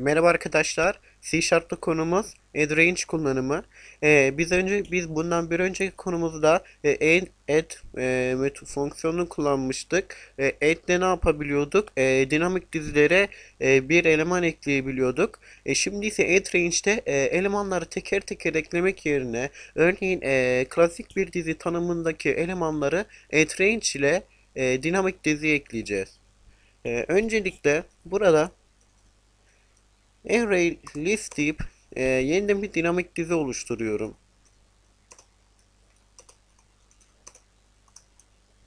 Merhaba arkadaşlar. C Sharp'ta konumuz add range kullanımı. Ee, biz önce biz bundan bir önceki konumuzda e, add, add e, fonksiyonunu kullanmıştık. E, add'le ne yapabiliyorduk? E, dinamik dizilere e, bir eleman ekleyebiliyorduk. E, şimdi ise add range'de e, elemanları teker teker eklemek yerine örneğin e, klasik bir dizi tanımındaki elemanları add range ile e, dinamik diziye ekleyeceğiz. E, öncelikle burada Array list deyip e, yeniden bir dinamik dizi oluşturuyorum.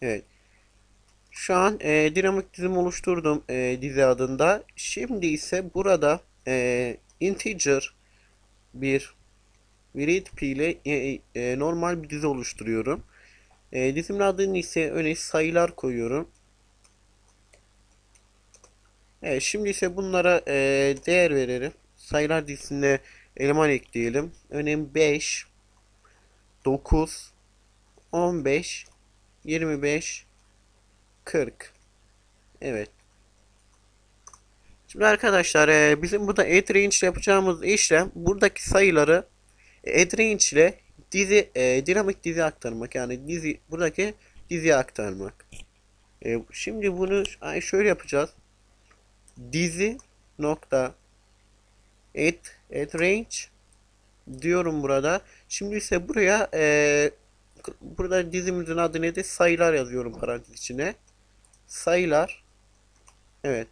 Evet. Şu an e, dinamik dizim oluşturdum e, dizi adında. Şimdi ise burada e, integer bir read ile e, e, normal bir dizi oluşturuyorum. E, dizimin adını ise öne sayılar koyuyorum. Evet, şimdi ise bunlara e, değer verelim. Sayılar dizisine eleman ekleyelim. Örneğin 5, 9, 15, 25, 40. Evet. Şimdi arkadaşlar e, bizim burada range ile yapacağımız işlem buradaki sayıları range ile dizi e, dinamik dizi aktarmak. Yani dizi buradaki diziye aktarmak. E, şimdi bunu şöyle yapacağız dizi nokta add, add range diyorum burada. Şimdi ise buraya e, burada dizimizin adı nedir? Sayılar yazıyorum parantez içine. Sayılar. Evet.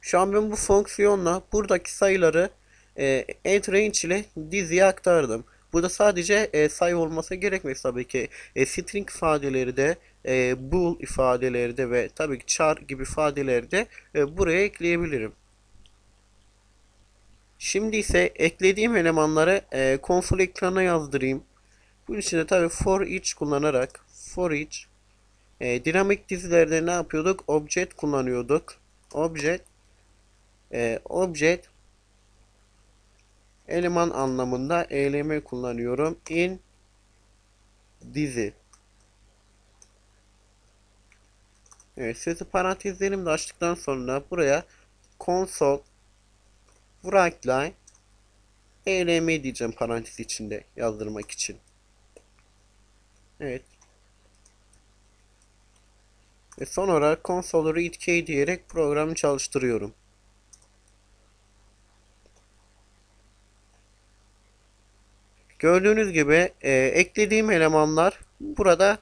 Şu an ben bu fonksiyonla buradaki sayıları e, add range ile diziye aktardım. Burada sadece e, sayı olması gerekmez tabii ki. E, string ifadeleri de, e, bool ifadeleri de ve tabii ki char gibi ifadeleri de e, buraya ekleyebilirim. Şimdi ise eklediğim elemanları e, konsol ekrana yazdırayım. Bunun için de tabii for each kullanarak for each e, dinamik dizilerde ne yapıyorduk? Object kullanıyorduk. Object e, object eleman anlamında eylemi kullanıyorum. In dizi. Evet, sözü parantezlerimi de açtıktan sonra buraya console writeline eylemi diyeceğim parantez içinde yazdırmak için. Evet. Ve son olarak console read diyerek programı çalıştırıyorum. Gördüğünüz gibi e, eklediğim elemanlar burada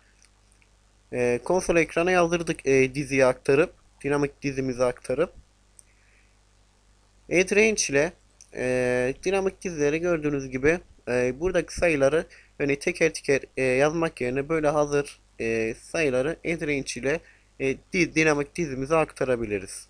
e, konsol ekrana yazdırdık e, diziyi aktarıp dinamik dizimizi aktarıp add ile e, dinamik dizileri gördüğünüz gibi e, buradaki sayıları hani teker teker e, yazmak yerine böyle hazır e, sayıları add ile e, di- dinamik dizimize aktarabiliriz.